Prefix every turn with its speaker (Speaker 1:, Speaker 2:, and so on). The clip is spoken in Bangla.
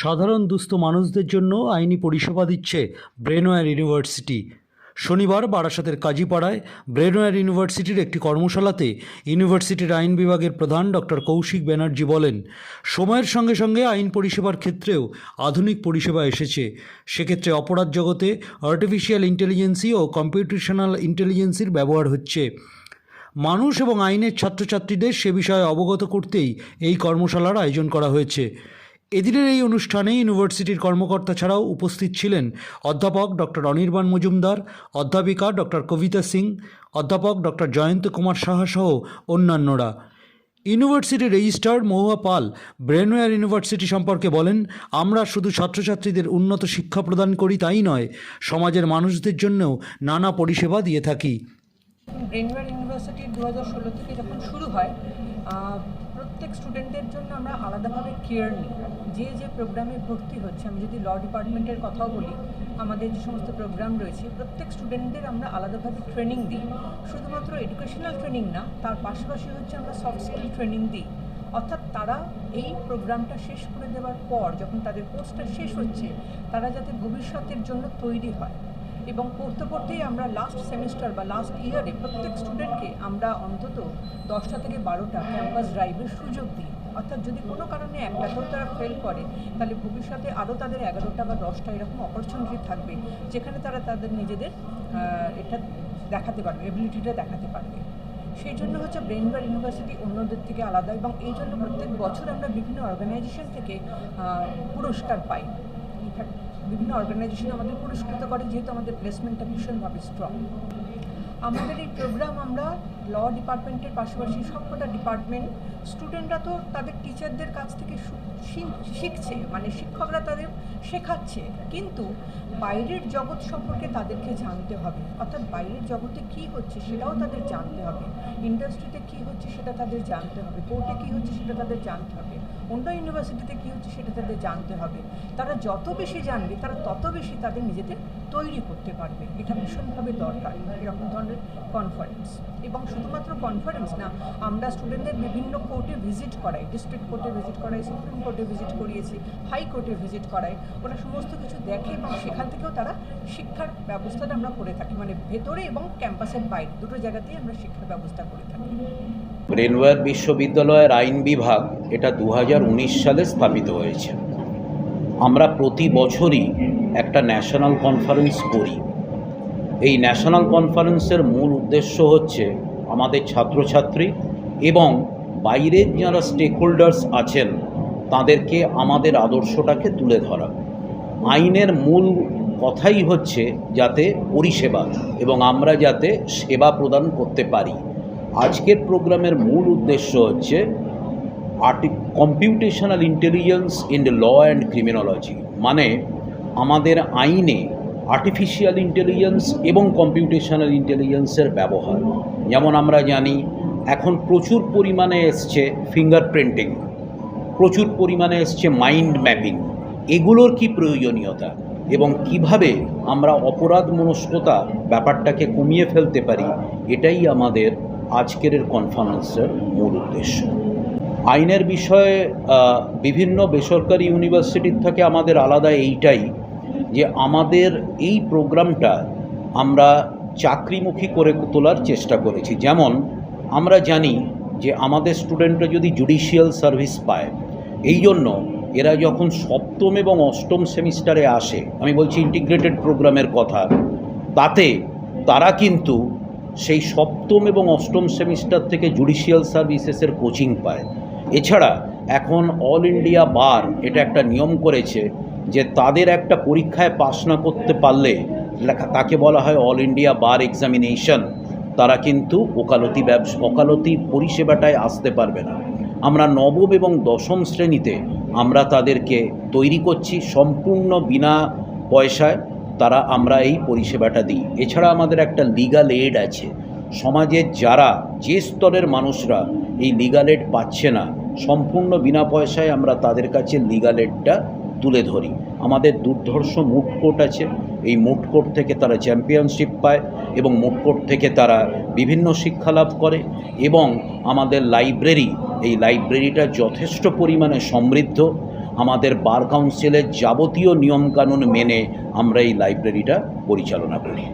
Speaker 1: সাধারণ দুস্থ মানুষদের জন্য আইনি পরিষেবা দিচ্ছে ব্রেনওয়্যার ইউনিভার্সিটি। শনিবার বারাসাতের কাজীপাড়ায় ব্রেনওয়্যার ইউনিভার্সিটির একটি কর্মশালাতে ইউনিভার্সিটির আইন বিভাগের প্রধান ডক্টর কৌশিক ব্যানার্জি বলেন, সময়ের সঙ্গে সঙ্গে আইন পরিষেবার ক্ষেত্রেও আধুনিক পরিষেবা এসেছে। সেক্ষেত্রে অপরাধ জগতে আর্টিফিশিয়াল ইন্টেলিজেন্সি ও কম্পিউটেশনাল ইন্টেলিজেন্সির ব্যবহার হচ্ছে। মানুষ এবং আইনের ছাত্রছাত্রীদের সে বিষয়ে অবগত করতেই এই কর্মশালার আয়োজন করা হয়েছে। এদিনের এই অনুষ্ঠানে ইউনিভার্সিটির কর্মকর্তা ছাড়াও উপস্থিত ছিলেন অধ্যাপক ডক্টর অনির্বাণ মজুমদার, অধ্যাপিকা ডক্টর কবিতা সিং, অধ্যাপক ডক্টর জয়ন্ত কুমার সাহা সহ অন্যান্যরা। ইউনিভার্সিটির registrar Mahua Pal Brainware university সম্পর্কে বলেন, আমরা শুধু ছাত্রছাত্রীদের উন্নত শিক্ষা প্রদান করি তাই নয়, সমাজের মানুষদের জন্যও নানা পরিষেবা দিয়ে থাকি।
Speaker 2: ব্রেনওয়্যার ইউনিভার্সিটি দু হাজার ষোলো থেকে যখন শুরু হয় প্রত্যেক স্টুডেন্টদের জন্য আমরা আলাদাভাবে কেয়ার নিই। যে যে প্রোগ্রামে ভর্তি হচ্ছে, আমি যদি ল ডিপার্টমেন্টের কথাও বলি, আমাদের যে সমস্ত প্রোগ্রাম রয়েছে, প্রত্যেক স্টুডেন্টদের আমরা আলাদাভাবে ট্রেনিং দিই। শুধুমাত্র এডুকেশনাল ট্রেনিং না, তার পাশাপাশি হচ্ছে আমরা সফট স্কিল ট্রেনিং দিই। অর্থাৎ তারা এই প্রোগ্রামটা শেষ করে দেওয়ার পর, যখন তাদের কোর্সটা শেষ হচ্ছে, তারা যাতে ভবিষ্যতের জন্য তৈরি হয়। এবং পড়তে পড়তেই আমরা লাস্ট সেমিস্টার বা লাস্ট ইয়ারে প্রত্যেক স্টুডেন্টকে আমরা অন্তত দশটা থেকে বারোটা ক্যাম্পাস ড্রাইভের সুযোগ দিই। অর্থাৎ যদি কোনো কারণে একটাতেও তারা ফেল করে, তাহলে ভবিষ্যতে আরও তাদের এগারোটা বা দশটা এরকম অপরচুনিটি থাকবে, যেখানে তারা তাদের নিজেদের এটা দেখাতে পারবে এবিলিটিটা দেখাতে পারবে। সেই জন্য হচ্ছে ব্রেনবার ইউনিভার্সিটি অন্যদের থেকে আলাদা এবং এই জন্য প্রত্যেক বছর আমরা বিভিন্ন অর্গানাইজেশন থেকে পুরস্কার পাই। ইনফ্যাক্ট বিভিন্ন অর্গানাইজেশন আমাদের পুরস্কৃত করে, যেহেতু আমাদের প্লেসমেন্টটা ভীষণভাবে স্ট্রং আমাদের এই প্রোগ্রাম আমরা ল ডিপার্টমেন্টের পাশাপাশি সবকটা ডিপার্টমেন্ট স্টুডেন্টরা তো তাদের টিচারদের কাছ থেকে শিখছে মানে শিক্ষকরা তাদের শেখাচ্ছে। কিন্তু বাইরের জগৎ সম্পর্কে তাদেরকে জানতে হবে, অর্থাৎ বাইরের জগতে কি হচ্ছে সেটাও তাদের জানতে হবে। ইন্ডাস্ট্রিতে কি হচ্ছে সেটা তাদের জানতে হবে কোর্টে কি হচ্ছে সেটা তাদের জানতে হবে। অন্য ইউনিভার্সিটিতে কী হচ্ছে সেটা তাদের জানতে হবে। তারা যত বেশি জানবে, তারা তত বেশি তাদের নিজেদের তৈরি করতে পারবে। এটা ভীষণভাবে দরকার, এরকম ধরনের কনফারেন্স এবং শুধুমাত্র কনফারেন্স না, আমরা স্টুডেন্টদের বিভিন্ন কোর্টে ভিজিট করাই ডিস্ট্রিক্ট কোর্টে ভিজিট করাই সুপ্রিম কোর্টে ভিজিট করিয়েছি হাই কোর্টে ভিজিট করাই। ওরা সমস্ত কিছু দেখে এবং সেখান থেকেও তারা শিক্ষার ব্যবস্থাটা আমরা করে থাকি। মানে ভেতরে এবং ক্যাম্পাসের বাইরে, দুটো জায়গাতেই আমরা শিক্ষার ব্যবস্থা করে থাকি।
Speaker 3: ব্রেনওয়্যার বিশ্ববিদ্যালয়ের আইন বিভাগ এটা দু হাজার উনিশ সালে স্থাপিত হয়েছে। আমরা প্রতি বছরই একটা ন্যাশনাল কনফারেন্স করি। এই ন্যাশনাল কনফারেন্সের মূল উদ্দেশ্য হচ্ছে আমাদের ছাত্রছাত্রী এবং বাইরের যারা স্টেক হোল্ডার্স আছেন, তাদেরকে আমাদের আদর্শটাকে তুলে ধরা। আইনের মূল কথাই হচ্ছে যাতে পরিষেবা এবং আমরা যাতে সেবা প্রদান করতে পারি। আজকের প্রোগ্রামের মূল উদ্দেশ্য হচ্ছে RT computational intelligence in law and criminology মানে আমাদের আইনে আর্টিফিশিয়াল ইন্টেলিজেন্স এবং কম্পিউটেশনাল ইন্টেলিজেন্সের ব্যবহার। যেমন আমরা জানি, এখন প্রচুর পরিমাণে এসছে ফিঙ্গারপ্রিন্টিং প্রচুর পরিমাণে এসছে মাইন্ড ম্যাপিং এগুলোর কি প্রয়োজনীয়তা এবং কীভাবে আমরা অপরাধ মনস্কতা ব্যাপারটাকে কমিয়ে ফেলতে পারি, এটাই আমাদের আজকের কনফারেন্সের মূল উদ্দেশ্য। আইনের বিষয়ে বিভিন্ন বেসরকারি ইউনিভার্সিটির থেকে আমাদের আলাদা এইটাই যে আমাদের এই প্রোগ্রামটা আমরা চাকরিমুখী করে তোলার চেষ্টা করেছি। যেমন আমরা জানি যে আমাদের স্টুডেন্টরা যদি জুডিশিয়াল সার্ভিস পায়, এই জন্য এরা যখন সপ্তম এবং অষ্টম সেমিস্টারে আসে, আমি বলছি ইন্টিগ্রেটেড প্রোগ্রামের কথা, তাতে তারা কিন্তু সেই সপ্তম এবং অষ্টম সেমিস্টার থেকে জুডিশিয়াল সার্ভিসেসের কোচিং পায়। এছাড়া এখন অল ইন্ডিয়া বার এটা একটা নিয়ম করেছে যে তাদের একটা পরীক্ষায় পাশ না করতে পারলে তাকে বলা হয় অল ইন্ডিয়া বার এক্সামিনেশন, তারা কিন্তু ওকালতি ব্যবসা ওকালতি পরিষেবাটায় আসতে পারবে না। আমরা নবম এবং দশম শ্রেণীতে আমরা তাদেরকে তৈরি করছি সম্পূর্ণ বিনা পয়সায় তারা আমরা এই পরিষেবাটা দিই। এছাড়া আমাদের একটা লিগাল এড আছে। সমাজের যারা, যে স্তরের মানুষরা এই লিগাল এড পাচ্ছে না, সম্পূর্ণ বিনা পয়সায় আমরা তাদের কাছে লিগাল এডটা তুলে ধরি। আমাদের দুর্ধর্ষ মুট কোর্ট আছে। এই মুট কোর্ট থেকে তারা চ্যাম্পিয়নশিপ পায় এবং মুট কোর্ট থেকে তারা বিভিন্ন শিক্ষা লাভ করে এবং আমাদের লাইব্রেরি এই লাইব্রেরিটা যথেষ্ট পরিমাণে সমৃদ্ধ। আমাদের বার কাউন্সিলের যাবতীয় নিয়মকানুন মেনে আমরা এই লাইব্রেরিটা পরিচালনা করি।